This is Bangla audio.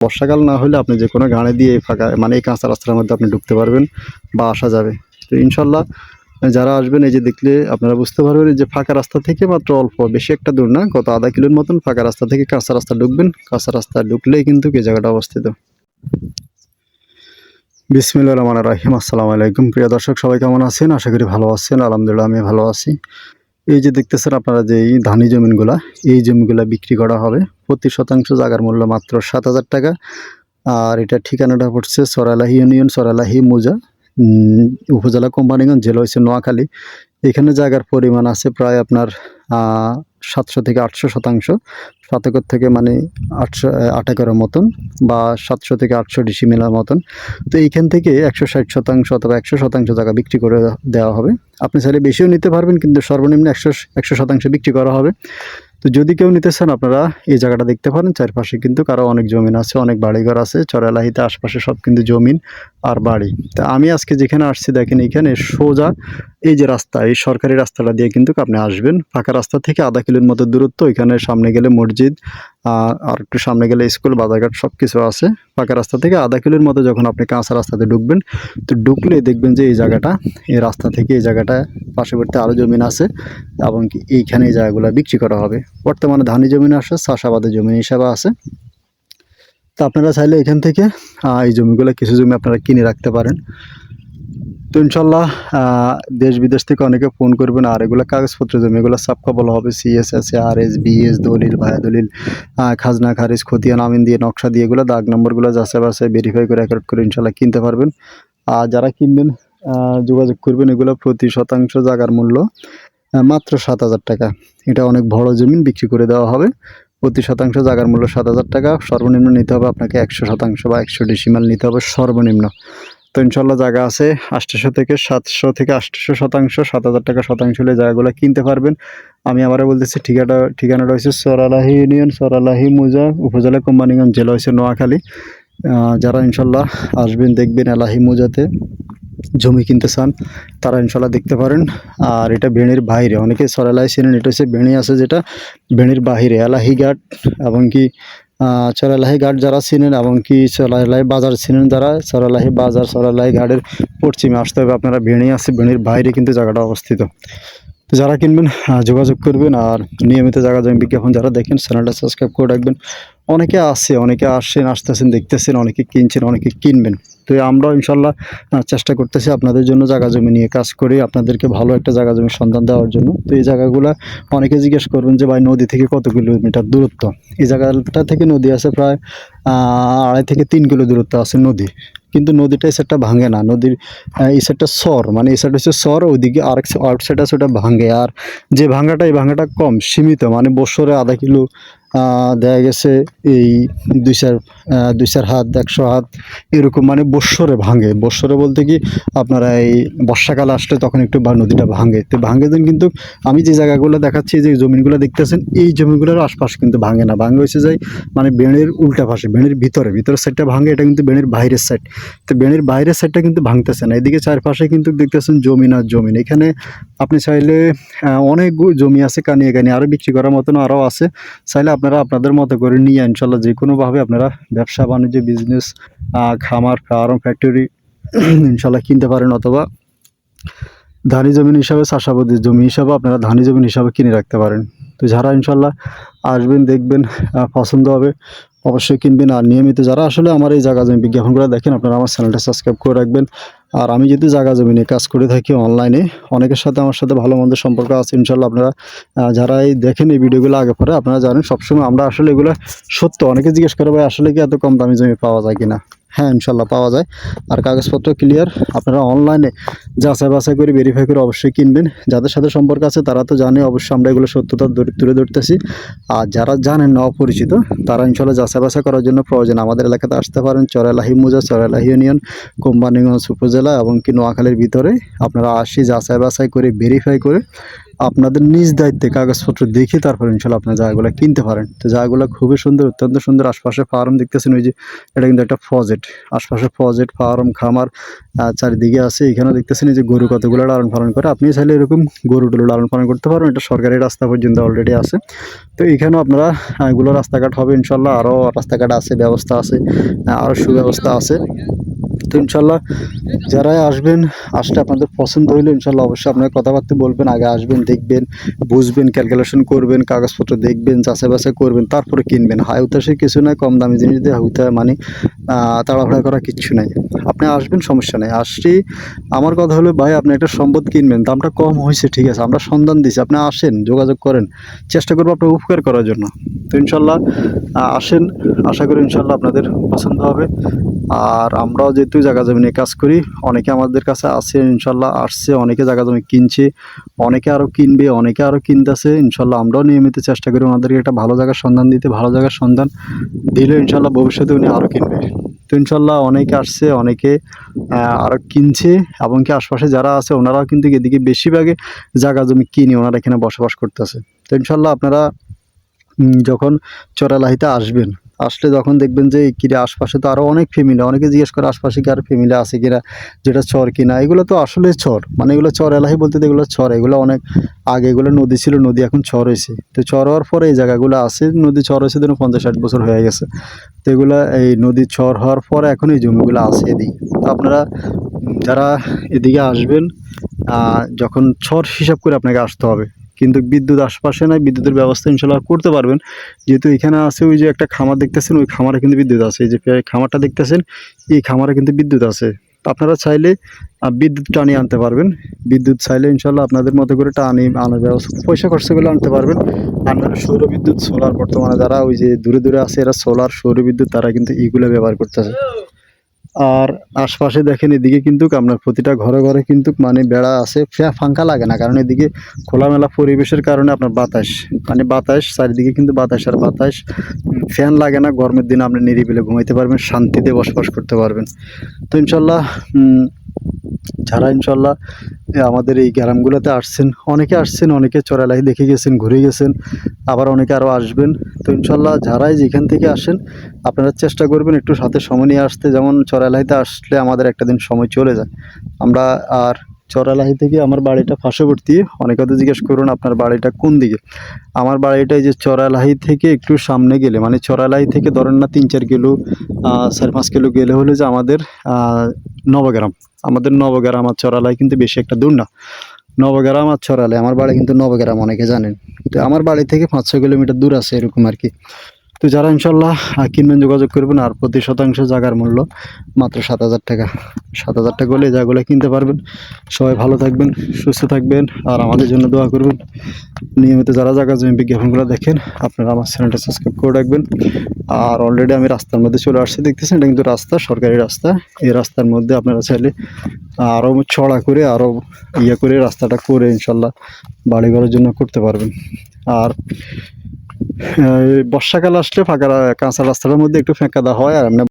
বর্ষাকাল না হলে আপনি যে কোনো গাড়ি দিয়ে এই ফাঁকা মানে এই কাঁচা রাস্তার মধ্যে আপনি ঢুকতে পারবেন বা আসা যাবে। তো ইনশাল্লাহ, যারা আসবেন এই যে দেখলে আপনারা বুঝতে পারবেন যে ফাঁকা রাস্তা থেকে মাত্র অল্প, বেশি একটা দূর না গত আধা কিলোর মতন ফাঁকা রাস্তা থেকে কাঁচা রাস্তা ঢুকবেন। কাঁচা রাস্তা ঢুকলেই কিন্তু এই জায়গাটা অবস্থিত। বিসমিল্লা রহমান রাহিম। আসসালামু আলাইকুম। প্রিয় দর্শক, সবাই কেমন আছেন? আশা করি ভালো আছেন। আলহামদুলিল্লাহ আমি ভালো আছি। এই যে দেখতেছেন আপনারা যে এই ধানি জমিনগুলা, এই জমিগুলা বিক্রি করা হবে। প্রতি শতাংশ জাগার মূল্য মাত্র সাত হাজার টাকা। আর এটা ঠিকানাটা পড়ছে সরালাহি ইউনিয়ন, সরালাহি মুজা উপজেলা কোম্পানিগঞ্জ, জেলা হয়েছে নোয়াখালী। এখানে জায়গার পরিমাণ আছে প্রায় আপনার সাতশো থেকে আটশো শতাংশ সাত একর থেকে মানে আটশো আট একরের মতন বা সাতশো থেকে আটশো ডিসি মেলার মতন। তো এইখান থেকে একশো ষাট শতাংশ অথবা একশো শতাংশ জায়গা বিক্রি করে দেওয়া হবে। আপনি চাইলে বেশিও নিতে পারবেন, কিন্তু সর্বনিম্ন একশো একশো শতাংশ বিক্রি করা হবে। তো যদি কেউ নিতে চান আপনারা এই জায়গাটা দেখতে পারেন। চারপাশে কিন্তু কারও অনেক জমিন আছে, অনেক বাড়িঘর আছে চরালাহিতে আশপাশে সব কিন্তু জমিন আর বাড়ি। তা আমি আজকে যেখানে আসছি দেখেন এখানে সোজা এই যে রাস্তা, এই সরকারি রাস্তাটা দিয়ে কিন্তু আপনি আসবেন। ফাঁকা রাস্তা থেকে আধা কিলোর মতো দূরত্ব, এখানে সামনে গেলে মসজিদ আর একটু সামনে গেলে স্কুল, বাজারঘাট সব কিছু আছে। পাকা রাস্তা থেকে আধা কিলোর মতো যখন আপনি কাঁচা রাস্তাতে ঢুকবেন, তো ঢুকলে দেখবেন যে এই জায়গাটা, এই রাস্তা থেকে এই জায়গাটা পার্শ্ববর্তী আরও জমিন আছে এবং কি এইখানে এই জায়গাগুলো বিক্রি করা হবে। বর্তমানে ধানি জমিন আসে চাষাবাদের জমি হিসাবে আছে। তো আপনারা চাইলে এখান থেকে এই জমিগুলো কিছু জমি আপনারা কিনে রাখতে পারেন। তো ইনশাল্লাহ দেশ বিদেশ থেকে অনেকে ফোন করবেন। আর এগুলো কাগজপত্র জমি এগুলো সাবকা বলা হবে সিএসএস আর এস বিএস দলিল, ভায়া দলিল খাজনা, খারিজ, খতিয়ান, আমিন দিয়ে, নকশা দিয়ে এগুলো দাগ নম্বরগুলো যাচাই বাছাই ভেরিফাই করে অ্যাকাউন্ট করে ইনশাল্লাহ কিনতে পারবেন। আর যারা কিনবেন যোগাযোগ করবেন, এগুলো প্রতি শতাংশ জায়গার মূল্য মাত্র সাত হাজার টাকা। এটা অনেক বড় জমিন, বিক্রি করে দেওয়া হবে। প্রতি শতাংশ জায়গার মূল্য সাত হাজার টাকা। সর্বনিম্ন নিতে হবে আপনাকে একশো শতাংশ বা একশো ডিসিমাল নিতে হবে সর্বনিম্ন। তো ইনশাল্লাহ জায়গা আছে আটশোশো থেকে সাতশো থেকে আটশোশো শতাংশ, সাত হাজার টাকা শতাংশ হলে জায়গাগুলো কিনতে পারবেন। আমি আবারও বলতেছি, ঠিকানা, ঠিকানাটা হয়েছে সরালাহি ইউনিয়ন, সরালাহি মুজা, উপজেলা কোম্পানিগঞ্জ, জেলা হয়েছে নোয়াখালী। যারা ইনশাল্লাহ আসবেন, দেখবেন এলাহি মুজাতে জমি কিনতে চান, তারা ইনশাল্লাহ দেখতে পারেন। আর এটা বেণির বাইরে, অনেকে সরালাই চেনেন, এটা হচ্ছে বেণি আছে যেটা বেণির বাহিরে এলাহি ঘাট এবং কি চরালাহি ঘাট যারা চিনেন এবং কি চরালাহি বাজার চিনেন যারা, চরালাহি বাজার, চরালাহি ঘাটের পশ্চিমে আসতে হবে। আপনারা বেণি আছে বেণির বাইরে কিন্তু জায়গাটা অবস্থিত। তো যারা কিনবেন যোগাযোগ করবেন আর নিয়মিত জায়গা জমি বিজ্ঞাপন যারা দেখেন, চ্যানেলটা সাবস্ক্রাইব করে রাখবেন। অনেকে আসে অনেকে আসছেন, আসতেছেন, দেখতেছেন, অনেকে কিনছেন, অনেকে কিনবেন। তো আমরাও ইনশাল্লাহ চেষ্টা করতেছি আপনাদের জন্য জায়গা জমি নিয়ে কাজ করি, আপনাদেরকে ভালো একটা জায়গা জমির সন্ধান দেওয়ার জন্য। তো এই জায়গাগুলো অনেকে জিজ্ঞেস করবেন যে, ভাই, নদী থেকে কত কিলোমিটার দূরত্ব? এই জায়গাটা থেকে নদী আছে প্রায় আড়াই থেকে তিন কিলো দূরত্ব আছে নদী। কিন্তু নদীটা এই সাইডটা ভাঙে না। নদীর এই সাইডটা সর মানে এই সাইড হচ্ছে সর, ওইদিকে আরেক আউট সাইড আছে ওটা ভাঙে। আর যে ভাঙাটা, এই ভাঙাটা কম সীমিত মানে বছরে আধা কিলো দেখা গেছে এই দুই চার দুই চার হাত, একশো হাত এরকম মানে বৎসরে ভাঙে। বৎসরে বলতে কি, আপনারা এই বর্ষাকাল আসলে তখন একটু বা নদীটা ভাঙে। তো ভাঙে দিন কিন্তু আমি যে জায়গাগুলো দেখাচ্ছি, যে জমিনগুলো দেখতেছেন, এই জমিগুলোর আশপাশ কিন্তু ভাঙে না। ভাঙে হয়েছে যাই মানে বেণের উল্টা পাশে, বেণের ভিতরে, ভিতরের সাইডটা ভাঙে, এটা কিন্তু বেণের বাইরের সাইড তো বেণের বাইরের সাইডটা কিন্তু ভাঙতেছে না। এদিকে চারপাশে কিন্তু দেখতেছেন জমিন আর জমিন। এখানে আপনি চাইলে অনেক জমি আছে কানিয়ে কানিয়ে আরও বিক্রি করার মতন আরও আছে। চাইলে আপনারা আপনাদের মতো করে নিয়ে ইনশাল্লাহ যে কোনোভাবে আপনারা ব্যবসা, বাণিজ্য বিজনেস খামার ফার্ম ফ্যাক্টরি ইনশাল্লাহ কিনতে পারেন অথবা ধানি জমিন হিসাবে চাষাবাদের জমি হিসাবে আপনারা ধানি জমিন হিসাবে কিনে রাখতে পারেন। তো যারা ইনশাল্লাহ আসবেন, দেখবেন পছন্দ হবে, অবশ্যই কিনবেন। আর নিয়মিত যারা আসলে আমার এই জায়গা জমি বিজ্ঞাপনগুলো দেখেন, আপনারা আমার চ্যানেলটা সাবস্ক্রাইব করে রাখবেন। আর আমি যদি জায়গা জমি নিয়ে কাজ করে থাকি অনলাইনে অনেকের সাথে আমার সাথে ভালো মন্দ সম্পর্ক আছে ইনশাল্লাহ আপনারা আহ, যারা এই দেখেন এই ভিডিওগুলো আগে পরে আপনারা জানেন সবসময় আমরা আসলে এগুলো সত্য। অনেকে জিজ্ঞেস করে ভাই আসলে কি এত কম দামি জমি পাওয়া যায় কিনা? হ্যাঁ ইনশাল্লাহ পাওয়া যায়। আর কাগজপত্র ক্লিয়ার আপনারা অনলাইনে যাচাই বাছাই করে ভেরিফাই করে অবশ্যই কিনবেন। যাদের সাথে সম্পর্ক আছে, তারা তো জানে, অবশ্যই আমরা এগুলো সত্যতা তুলে ধরতেছি। আর যারা জানেন না, অপরিচিত, তারা ইনশাল্লাহ যাচাই বাছাই করার জন্য প্রয়োজন। আমাদের এলাকাতে আসতে পারেন চরেলাহি মুজা চরেলাহি ইউনিয়ন কোম্পানিগঞ্জ উপজেলা এবং কি নোয়াখালীর ভিতরে। আপনারা আসি যাচাই বাছাই করে ভেরিফাই করে আপনাদের নিজ দায়িত্বে কাগজপত্র দেখে তারপর ইনশাল্লাহ আপনার জায়গাগুলো কিনতে পারেন। তো জায়গাগুলো খুবই সুন্দর, অত্যন্ত সুন্দর। আশপাশে ফার্ম দেখতেছেন, ওই যে এটা কিন্তু একটা ফজেট। আশপাশে প্রজেক্ট ফার্ম, খামার চারিদিকে আছে। এখানে দেখতেছেন, এই যে গরু কতগুলো লালন পালন করে। আপনি চাইলে এরকম গরু টরু লালন পালন করতে পারবেন। এটা সরকারি রাস্তা পর্যন্ত অলরেডি আছে। তো এখানেও আপনারা এগুলো রাস্তাঘাট হবে ইনশাল্লাহ। আরও রাস্তাঘাট আছে, ব্যবস্থা আছে আরও সুব্যবস্থা আছে। তো ইনশাল্লাহ যারাই আসবেন আসলে আপনাদের পছন্দ হইলে ইনশাল্লাহ অবশ্যই আপনারা কথাবার্তা বলবেন, আগে আসবেন, দেখবেন, বুঝবেন ক্যালকুলেশন করবেন, কাগজপত্র দেখবেন যাচাই বাছাই করবেন, তারপরে কিনবেন। হাই উতাসে কিছু নয় কম দামি জিনিস দিয়ে হাউতা মানে তাড়াহুড়া করা কিচ্ছু নাই। আপনি আসবেন, সমস্যা নেই। আসছি, আমার কথা হলো, ভাই, আপনি একটা সম্পদ কিনবেন, দামটা কম হয়েছে, ঠিক আছে, আমরা সন্ধান দিছি, আপনি আসেন, যোগাযোগ করেন, চেষ্টা করব আপনার উপকার করার জন্য। তো ইনশাল্লাহ আসেন, আশা করি ইনশাল্লাহ আপনাদের পছন্দ হবে। আর আমরাও যেহেতু জায়গা জমি নিয়ে কাজ করি, অনেকে আমাদের কাছে আছে, ইনশাল্লাহ আসছে, অনেকে জায়গা জমি কিনছে, অনেকে আরও কিনবে, অনেকে আরও কিনতেছে, ইনশাল্লাহ আমরাও নিয়মিত চেষ্টা করি ওনাদেরকে একটা ভালো জায়গার সন্ধান দিতে, ভালো জায়গার সন্ধান দিলে ইনশাল্লাহ ভবিষ্যতে উনি আরও কিনবে। তো ইনশাল্লাহ অনেকে আসছে, অনেকে আরও কিনছে এবং কি আশপাশে যারা আছে ওনারাও কিন্তু এদিকে বেশিরভাগে জায়গা জমি কিনে ওনারা এখানে বসবাস করতেছে। তো ইনশাল্লাহ আপনারা যখন চরালাহিতে আসবেন আসলে যখন দেখবেন যে কিরে আশপাশে তো আরও অনেক ফ্যামিলি অনেকে জিজ্ঞেস করে আশপাশে কি আর ফ্যামিলি আছে কিনা, যেটা চর কিনা, এগুলো তো আসলে চর। মানে এগুলো চর এলাহি বলতে এগুলো চর। এগুলো অনেক আগে এগুলো নদী ছিল, নদী এখন চর হয়েছে। তো চর হওয়ার পরে এই জায়গাগুলো আছে, নদী চর হয়েছে ধরুন পঞ্চাশ ষাট বছর হয়ে গেছে। তো এগুলো এই নদী চর হওয়ার পরে এখন এই জমিগুলো আছে এদিকে। তো আপনারা যারা এদিকে আসবেন যখন চর হিসাব করে আপনাকে আসতে হবে। কিন্তু বিদ্যুৎ আশপাশে নাই, বিদ্যুতের ব্যবস্থা ইনশাল্লাহ করতে পারবেন। যেহেতু এখানে আছে ওই যে একটা খামার দেখতেছেন, ওই খামারে কিন্তু বিদ্যুৎ আছে। এই যে খামারটা দেখতেছেন, এই খামারে কিন্তু বিদ্যুৎ আছে। আপনারা চাইলে বিদ্যুৎ টানিয়ে আনতে পারবেন। বিদ্যুৎ চাইলে ইনশাল্লাহ আপনাদের মতো করে টানি আনার ব্যবস্থা, পয়সা খরচ করে আনতে পারবেন। আপনারা সৌর বিদ্যুৎ সোলার বর্তমানে যারা ওই যে দূরে দূরে আছে, এরা সোলার সৌর বিদ্যুৎ তারা কিন্তু এইগুলো ব্যবহার করতেছে। আর আশপাশে দেখেন, এদিকে কিন্তু আপনার প্রতিটা ঘরে ঘরে কিন্তু মানে বেড়া আছে ফাঙ্কা লাগে না। কারণ এদিকে খোলামেলা পরিবেশের কারণে আপনার বাতাস মানে বাতাস, চারিদিকে কিন্তু বাতাস আর বাতাস। ফ্যান লাগে না, গরমের দিনে আপনি নিরিবিলে ঘুমাইতে পারবেন, শান্তিতে বসবাস করতে পারবেন। তো ইনশাল্লাহ যারা ইনশাল্লাহ আমাদের এই গ্রামগুলোতে আসছেন। অনেকে আসছেন, অনেকে চড়ালাহি দেখে গেছেন, ঘুরে গেছেন, আবার অনেকে আরও আসবেন। তো ইনশাল্লাহ যারাই যেখান থেকে আসেন, আপনারা চেষ্টা করবেন একটু সাথে সময় নিয়ে আসতে। যেমন চড়ালাহিতে আসলে আমাদের একটা দিন সময় চলে যায়। আমরা আর চড়ালাহি থেকে আমার বাড়িটা পার্শ্ববর্তী। অনেকে তো জিজ্ঞেস করুন, আপনার বাড়িটা কোন দিকে? আমার বাড়িটা এই যে চড়ালাহি থেকে একটু সামনে গেলে মানে চড়ালাহি থেকে ধরেন না তিন চার কিলো চার পাঁচ কিলো গেলে হলে যে আমাদের নবগ্রাম। আমাদের নবগ্রাম আর চড়ালায় কিন্তু বেশি একটা দূর না। নবগ্রাম আর চড়ালাই, আমার বাড়ি কিন্তু নবগ্রাম, অনেকে জানেন। তো আমার বাড়ি থেকে পাঁচ ছ কিলোমিটার দূর আছে এরকম আর কি। তো যারা ইনশাল্লাহ কিনবেন যোগাযোগ করবেন আর প্রতি শতাংশ জায়গার মূল্য মাত্র সাত হাজার টাকা। সাত হাজার টাকা হলে জায়গাগুলো কিনতে পারবেন। সবাই ভালো থাকবেন, সুস্থ থাকবেন আর আমাদের জন্য দোয়া করবেন। নিয়মিত যারা জায়গা জমি বিজ্ঞাপনগুলো দেখেন, আপনারা আমার চ্যানেলটা সাবস্ক্রাইব করে রাখবেন। আর অলরেডি আমি রাস্তার মধ্যে চলে আসছি, দেখতেছেন? এটা কিন্তু রাস্তা, সরকারি রাস্তা। এই রাস্তার মধ্যে আপনারা চাইলে আরও ছড়া করে আরও ইয়ে করে রাস্তাটা করে ইনশাল্লাহ বাড়ি ঘরের জন্য করতে পারবেন। আর বর্ষাকাল আসলে ফাঁকা কাঁচা রাস্তার মধ্যে একটু ফেঁকা দেওয়া হয় আর